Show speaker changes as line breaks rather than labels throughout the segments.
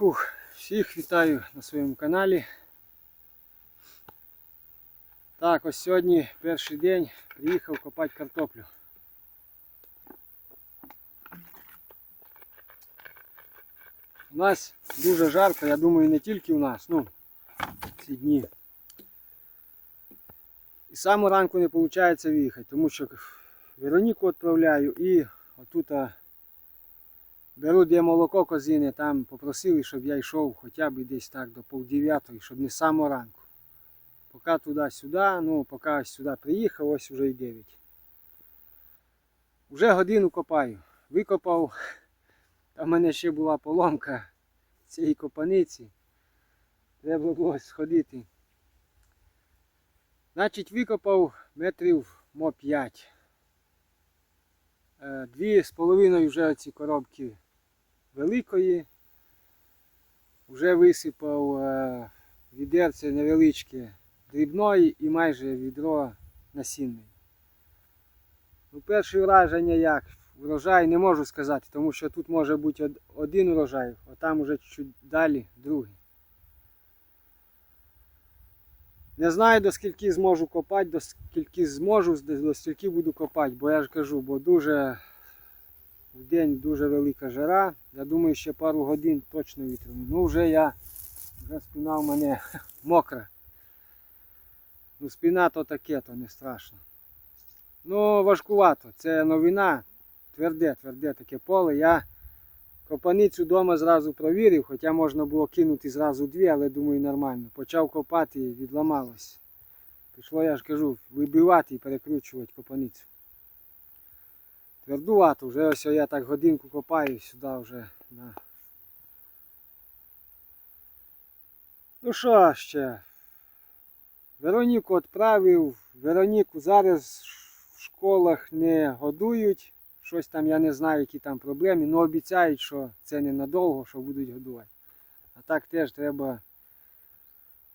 Фух, всіх вітаю на своєму каналі. Так, ось сьогодні перший день приїхав копати картоплю. У нас дуже жарко, я думаю, не тільки у нас, ну, ці дні. І з самого ранку не виходить виїхати, тому що Вероніку відправляю і отут а, беру де молоко козине, там попросили, щоб я йшов хоча б десь так до півдев'ятої, щоб не з самого ранку. Поки туди-сюди, ну поки ось сюди приїхав, ось вже й 9. Уже годину копаю. Викопав. Там в мене ще була поломка цієї копаниці. Треба було сходити. Значить, викопав метрів мо 5. Е, Дві з половиною вже ці коробки великої. Вже висипав е, відерце невеличке дрібної і майже відро насінної. Ну, перше враження як? Врожай не можу сказати, тому що тут може бути один урожай, а там уже чуть далі другий. Не знаю до скільки зможу копати, до скільки зможу, до скільки буду копати, бо я ж кажу, бо дуже в день дуже велика жара. Я думаю, ще пару годин точно витримаю. Ну вже я, вже спина в мене мокра. Ну, спина то таке, то не страшно. Ну, важкувато. Це новина. Тверде, тверде таке поле. Я копаницю вдома зразу провірив, хоча можна було кинути зразу дві, але думаю нормально. Почав копати і відламалось. Пішло, я ж кажу, вибивати і перекручувати копаницю. Твердувато, вже ось я так годинку копаю сюди вже на. Ну що ще? Вероніку відправив. Вероніку зараз в школах не годують. Щось там я не знаю, які там проблеми, але обіцяють, що це ненадовго, що будуть годувати. А так теж треба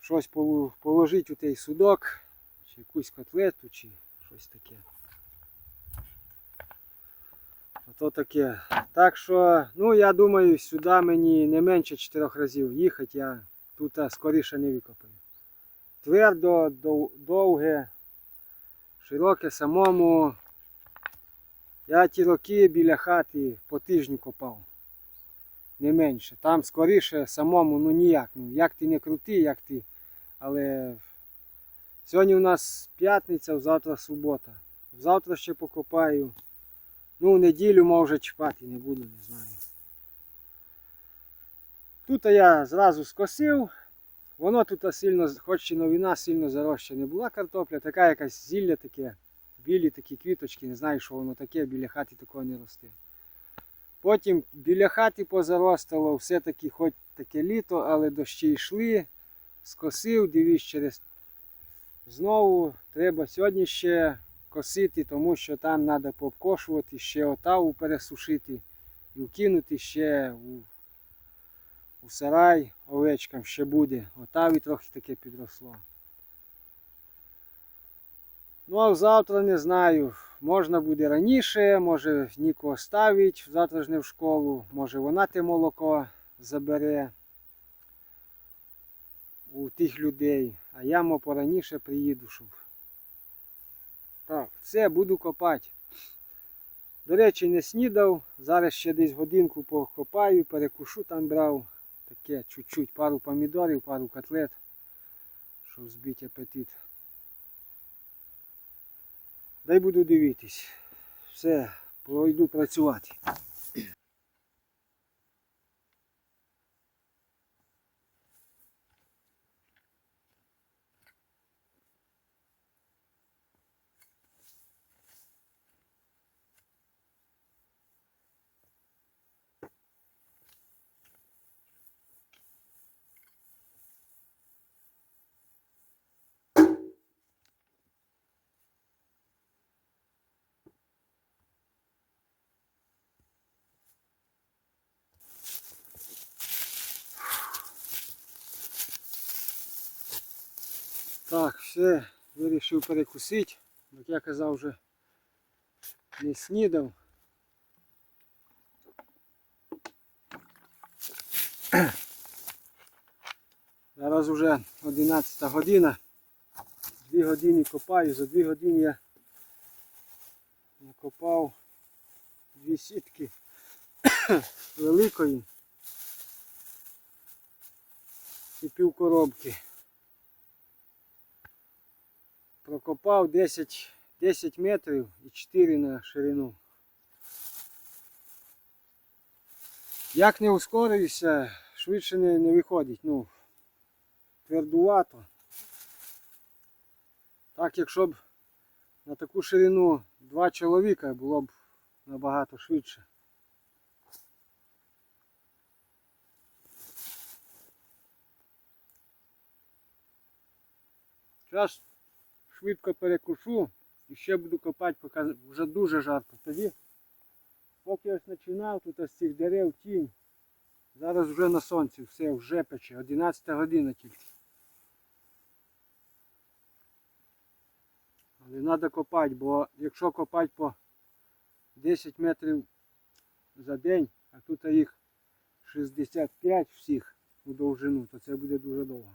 щось положити у той судок, чи якусь котлету, чи щось таке. Ото таке. Так що, ну я думаю, сюди мені не менше чотирьох разів їхати, я тут скоріше не викопаю. Твердо, довге, широке самому. Я ті роки біля хати по тижню копав. Не менше. Там скоріше самому, ну ніяк. Ну, як ти не крути, як ти. Але сьогодні у нас п'ятниця, завтра субота. Завтра ще покопаю. Ну, в неділю може чіпати не буду, не знаю. Тут я зразу скосив. Воно тут сильно, хоч і новина, сильно зароща не була картопля, така якась зілля таке, білі такі квіточки, не знаю, що воно таке, біля хати такого не росте. Потім біля хати позаростало, все-таки хоч таке літо, але дощі йшли, скосив, дивись через. Знову треба сьогодні ще косити, тому що там треба пообкошувати, ще отаву пересушити і вкинути ще у у сарай овечкам ще буде. Отаві трохи таке підросло. Ну а завтра не знаю. Можна буде раніше, може Ніку оставить, завтра ж не в школу, може вона те молоко забере у тих людей, а я мо пораніше приїду, щоб. Так, все, буду копати. До речі, не снідав. Зараз ще десь годинку покопаю, перекушу там брав. Таке чуть-чуть, пару помідорів, пару котлет, щоб збити апетит. Дай буду дивитись. Все, пройду працювати. Так, все, вирішив перекусити. Як я казав, вже не снідав. Зараз вже 11 година. дві години копаю, за дві години я накопав дві сітки великої і пів коробки. Прокопав 10, 10 метрів і 4 на ширину. Як не ускорююся, швидше не, не виходить. Ну, твердувато. Так, якщо б на таку ширину два чоловіка було б набагато швидше. Зараз швидко перекушу і ще буду копати, поки вже дуже жарко. Тоді, поки ось починав, тут ось цих дерев тінь. Зараз вже на сонці, все вже пече, 11 година тільки. Але треба копати, бо якщо копати по 10 метрів за день, а тут їх 65 всіх у довжину, то це буде дуже довго.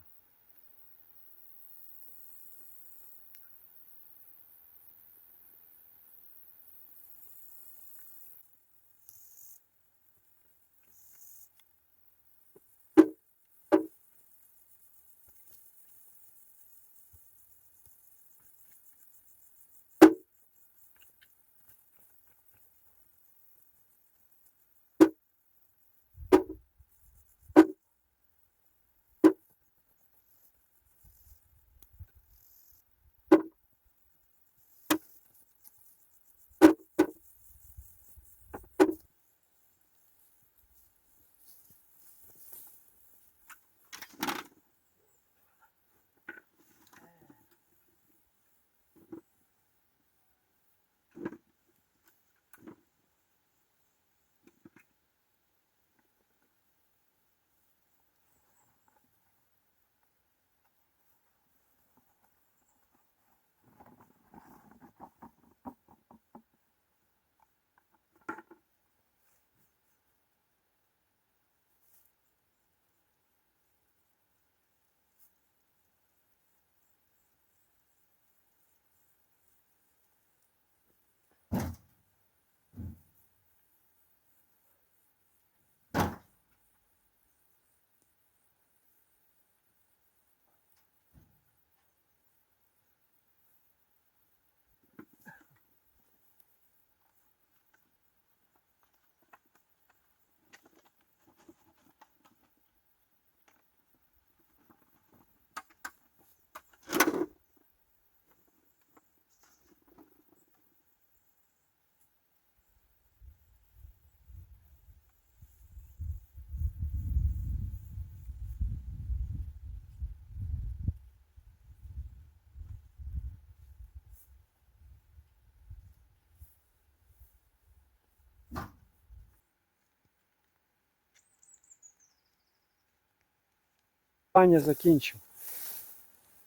Паня закінчив.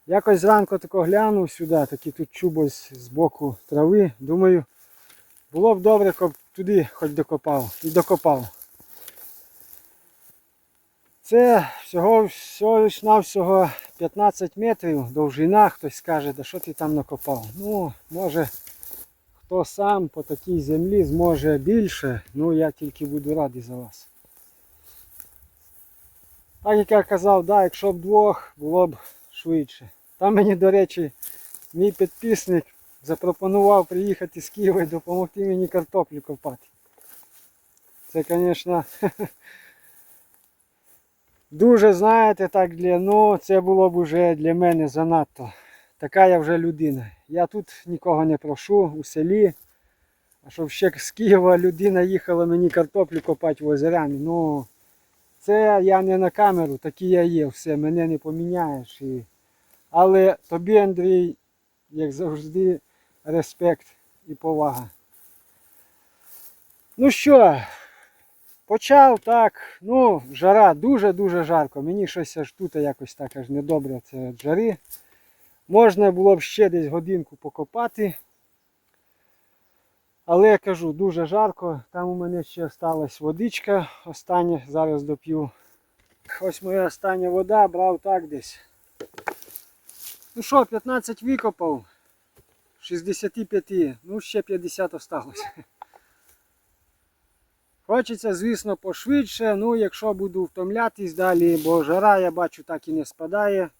Якось зранку тако глянув сюди, такий тут чубось з боку трави. Думаю, було б добре, щоб туди хоч докопав. І докопав. Це всього навсього 15 метрів довжина, хтось скаже, да що ти там накопав. Ну, може хто сам по такій землі зможе більше, ну я тільки буду радий за вас. Так як я казав, да, якщо б двох, було б швидше. Там мені, до речі, мій підписник запропонував приїхати з Києва і допомогти мені картоплю копати. Це, звісно, дуже, знаєте, так для, ну, це було б уже для мене занадто. Така я вже людина. Я тут нікого не прошу у селі. А щоб ще з Києва людина їхала мені картоплю копати в озеряні, ну це я не на камеру, такий я є, все, мене не поміняєш. І... Але тобі, Андрій, як завжди, респект і повага. Ну що, почав так, ну, жара дуже-дуже жарко. Мені щось аж тут якось так аж недобре це жари. Можна було б ще десь годинку покопати. Але я кажу, дуже жарко. Там у мене ще осталась водичка. Остання, зараз доп'ю. Ось моя остання вода, брав так десь. Ну що, 15 викопав. 65. Ну, ще 50 осталось. Хочеться, звісно, пошвидше. Ну, якщо буду втомлятись далі, бо жара, я бачу, так і не спадає.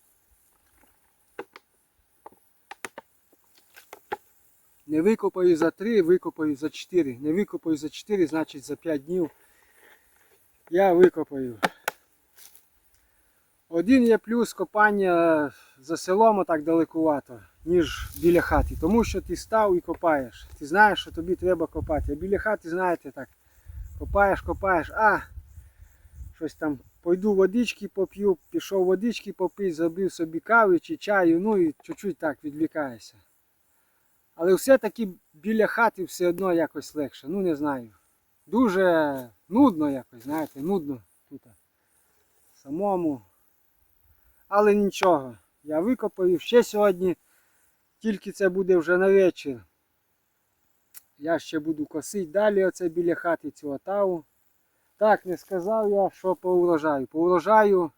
Не викопаю за 3, викопаю за 4. Не викопаю за 4, значить за 5 днів я викопаю. Один є плюс копання за селом так далекувато, ніж біля хати. Тому що ти став і копаєш. Ти знаєш, що тобі треба копати. А біля хати, знаєте, так, копаєш, копаєш, а щось там пойду водички поп'ю, пішов водички попити, забив собі кави чи чаю, ну і чуть-чуть так відвлікаєшся. Але все-таки біля хати все одно якось легше. Ну не знаю. Дуже нудно якось, знаєте, нудно тут. Самому. Але нічого. Я викопаю ще сьогодні. Тільки це буде вже на вечір. Я ще буду косити далі оце біля хати цю отаву. Так, не сказав я, що по урожаю. По урожаю,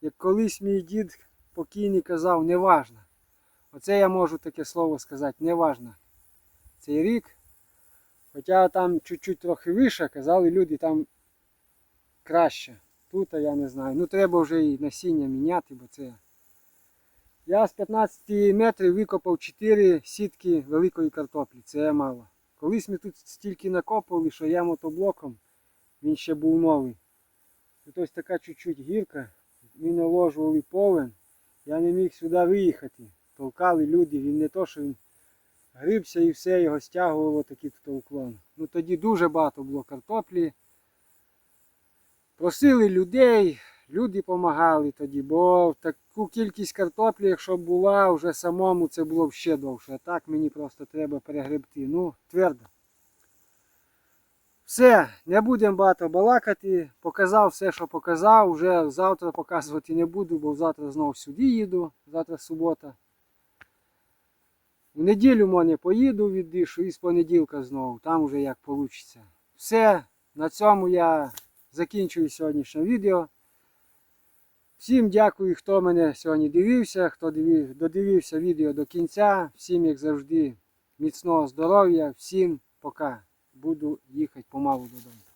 як колись мій дід покійний казав, неважно. Оце я можу таке слово сказати, неважно. Цей рік. Хоча там чуть-чуть трохи вище, казали люди, там краще. Тут я не знаю. Ну треба вже і насіння міняти, бо це. Я з 15 метрів викопав 4 сітки великої картоплі. Це мало. Колись ми тут стільки накопали, що я мотоблоком, він ще був новий. Тут ось така чуть-чуть гірка. Ми наложували повен. Я не міг сюди виїхати. Толкали люди, він не то, що він грибся і все, його стягувало такий тут уклон. Ну тоді дуже багато було картоплі. Просили людей, люди допомагали тоді, бо таку кількість картоплі, якщо б була, вже самому це було б ще довше. А так мені просто треба перегребти. Ну, твердо. Все, не будемо багато балакати. Показав все, що показав. Вже завтра показувати не буду, бо завтра знову сюди їду. Завтра субота. В неділю в мене поїду віддишу і з понеділка знову. Там вже як вийде. Все, на цьому я закінчую сьогоднішнє відео. Всім дякую, хто мене сьогодні дивився, хто дивив, додивився відео до кінця. Всім, як завжди, міцного здоров'я, всім пока. Буду їхати помалу додому.